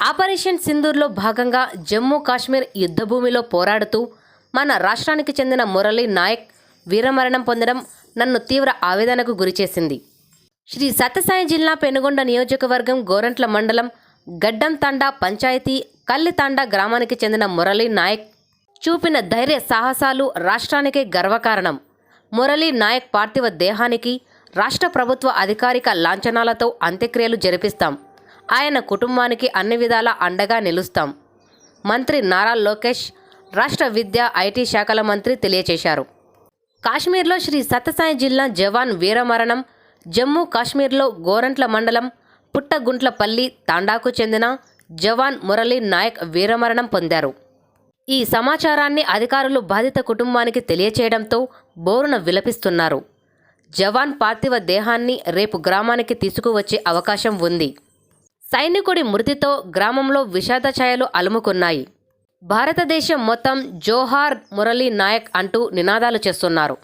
Operation సింధూర్లో భాగంగా జమ్మూ కాశ్మీర్ యుద్ధభూమిలో పోరాడుతూ మన రాష్ట్రానికి చెందిన మురళీ నాయక్ వీరమరణం పొందడం నన్ను తీవ్ర ఆవేదనకు గురిచేసింది శ్రీ సత్యసాయి జిల్లా పెనుగొండ నియోజకవర్గం గోరంట్ల మండలం గడ్డం తండా పంచాయతీ కల్లితాండా గ్రామానికి చెందిన మురళీ నాయక్ చూపిన ధైర్య సాహసాలు రాష్ట్రానికే గర్వకారణం. మురళీ నాయక్ పార్థివ దేహానికి రాష్ట్ర ప్రభుత్వ అధికారిక లాంఛనాలతో అంత్యక్రియలు జరిపిస్తాం. ఆయన కుటుంబానికి అన్ని విధాలా అండగా నిలుస్తాం మంత్రి నారా లోకేష్ రాష్ట్ర విద్య ఐటీ శాఖల మంత్రి తెలియచేశారు కాశ్మీర్లో శ్రీ సత్యసాయి జిల్లా జవాన్ వీరమరణం జమ్మూ కాశ్మీర్లో గోరంట్ల మండలం పుట్టగుంట్లపల్లి తాండాకు చెందిన జవాన్ మురళీ నాయక్ వీరమరణం పొందారు. ఈ సమాచారాన్ని అధికారులు బాధిత కుటుంబానికి తెలియచేయడంతో బోరున విలపిస్తున్నారు. జవాన్ పార్థివ దేహాన్ని రేపు గ్రామానికి తీసుకువచ్చే అవకాశం ఉంది. సైనికుడి మృతితో గ్రామంలో విషాద ఛాయలు అలుముకున్నాయి. భారతదేశం మొత్తం జోహార్ మురళీ నాయక్ అంటూ నినాదాలు చేస్తున్నారు.